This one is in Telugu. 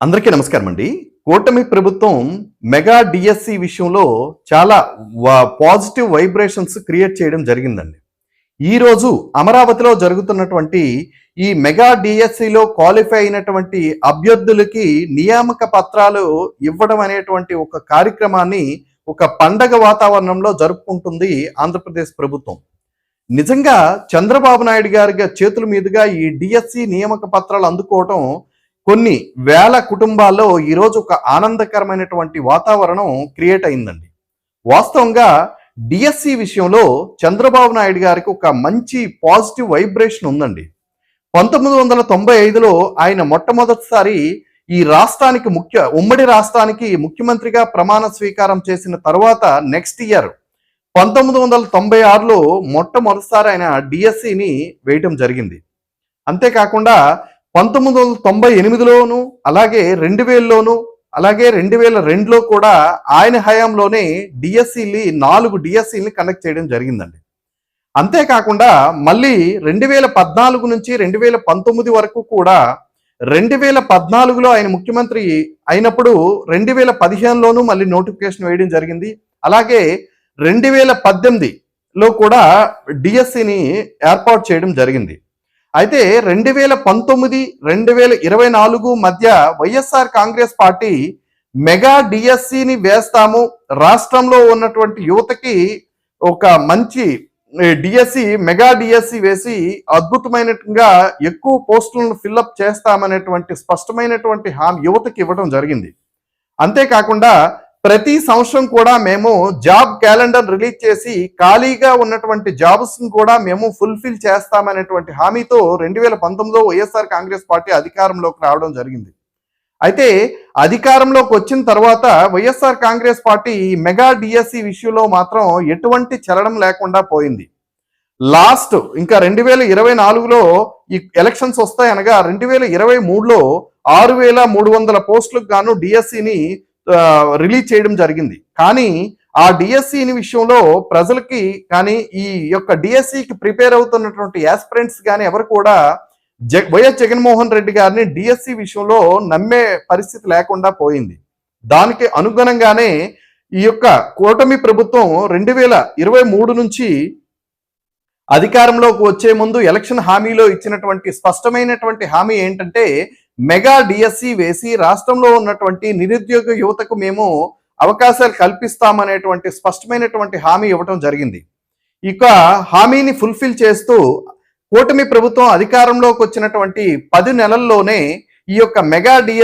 అందరికీ నమస్కారం అండి కూటమి ప్రభుత్వం మెగా డిఎస్సి విషయంలో చాలా పాజిటివ్ వైబ్రేషన్స్ క్రియేట్ చేయడం జరిగిందండి. ఈరోజు అమరావతిలో జరుగుతున్నటువంటి ఈ మెగా డిఎస్సిలో క్వాలిఫై అయినటువంటి అభ్యర్థులకి నియామక పత్రాలు ఇవ్వడం అనేటువంటి ఒక కార్యక్రమాన్ని ఒక పండగ వాతావరణంలో జరుపుకుంటుంది ఆంధ్రప్రదేశ్ ప్రభుత్వం. నిజంగా చంద్రబాబు నాయుడు గారి చేతుల మీదుగా ఈ డిఎస్సి నియామక పత్రాలు అందుకోవటం కొన్ని వేల కుటుంబాల్లో ఈరోజు ఒక ఆనందకరమైనటువంటి వాతావరణం క్రియేట్ అయిందండి. వాస్తవంగా డిఎస్సి విషయంలో చంద్రబాబు నాయుడు గారికి ఒక మంచి పాజిటివ్ వైబ్రేషన్ ఉందండి. పంతొమ్మిది వందల తొంభై ఐదులో ఆయన మొట్టమొదటిసారి ఈ రాష్ట్రానికి ముఖ్య ఉమ్మడి రాష్ట్రానికి ముఖ్యమంత్రిగా ప్రమాణ స్వీకారం చేసిన తర్వాత నెక్స్ట్ ఇయర్ పంతొమ్మిది వందల తొంభై ఆరులో మొట్టమొదటిసారి ఆయన డిఎస్సిని వేయటం జరిగింది. అంతేకాకుండా పంతొమ్మిది వందల తొంభై ఎనిమిదిలోను అలాగే రెండు వేలలోను అలాగే రెండు వేల రెండులో కూడా ఆయన హయాంలోనే డిఎస్సిని నాలుగు డిఎస్సిని కనెక్ట్ చేయడం జరిగిందండి. అంతేకాకుండా మళ్ళీ రెండు వేల పద్నాలుగు నుంచి రెండు వేల పంతొమ్మిది వరకు కూడా రెండు వేల పద్నాలుగులో ఆయన ముఖ్యమంత్రి అయినప్పుడు రెండు వేల పదిహేనులోనూ మళ్ళీ నోటిఫికేషన్ వేయడం జరిగింది. అలాగే రెండు వేల పద్దెనిమిదిలో కూడా డిఎస్సిని ఏర్పాటు చేయడం జరిగింది. అయితే రెండు వేల పంతొమ్మిది రెండు వేల ఇరవై నాలుగు మధ్య వైఎస్ఆర్ కాంగ్రెస్ పార్టీ మెగా డిఎస్సిని వేస్తాము. రాష్ట్రంలో ఉన్నటువంటి యువతకి ఒక మంచి డిఎస్సి మెగా డిఎస్సి వేసి అద్భుతమైనట్టుగా ఎక్కువ పోస్టులను ఫిల్అప్ చేస్తామనేటువంటి స్పష్టమైనటువంటి హామీ యువతకి ఇవ్వడం జరిగింది. అంతేకాకుండా ప్రతి సంవత్సరం కూడా మేము జాబ్ క్యాలెండర్ రిలీజ్ చేసి ఖాళీగా ఉన్నటువంటి జాబ్స్ కూడా మేము ఫుల్ఫిల్ చేస్తామనేటువంటి హామీతో రెండు వేల పంతొమ్మిదిలో వైఎస్ఆర్ కాంగ్రెస్ పార్టీ అధికారంలోకి రావడం జరిగింది. అయితే అధికారంలోకి వచ్చిన తర్వాత YSR Congress party mega DSC విషయంలో మాత్రం ఎటువంటి చలనం లేకుండా పోయింది. లాస్ట్ ఇంకా రెండు వేల ఇరవై నాలుగులో ఈ ఎలక్షన్స్ వస్తాయి అనగా రెండు వేల ఇరవై మూడులో ఆరు వేల మూడు వందల పోస్టులకు గాను డిఎస్సిని రిలీజ్ చేయడం జరిగింది. కానీ ఆ డిఎస్సిని విషయంలో ప్రజలకి కానీ ఈ యొక్క డిఎస్సికి ప్రిపేర్ అవుతున్నటువంటి యాస్పిరెంట్స్ కానీ ఎవరు కూడా జ వైఎస్ జగన్మోహన్ రెడ్డి గారిని డిఎస్సి విషయంలో నమ్మే పరిస్థితి లేకుండా పోయింది. దానికి అనుగుణంగానే ఈ యొక్క కూటమి ప్రభుత్వం రెండు వేల ఇరవై మూడు నుంచి అధికారంలోకి వచ్చే ముందు ఎలక్షన్ హామీలో ఇచ్చినటువంటి స్పష్టమైనటువంటి హామీ ఏంటంటే మెగా డిఎస్సి వేసి రాష్ట్రంలో ఉన్నటువంటి నిరుద్యోగ యువతకు మేము అవకాశాలు కల్పిస్తామనేటువంటి స్పష్టమైనటువంటి హామీ ఇవ్వటం జరిగింది. ఇక హామీని ఫుల్ఫిల్ చేస్తూ కూటమి ప్రభుత్వం అధికారంలోకి వచ్చినటువంటి పది నెలల్లోనే ఈ యొక్క మెగా డిఎస్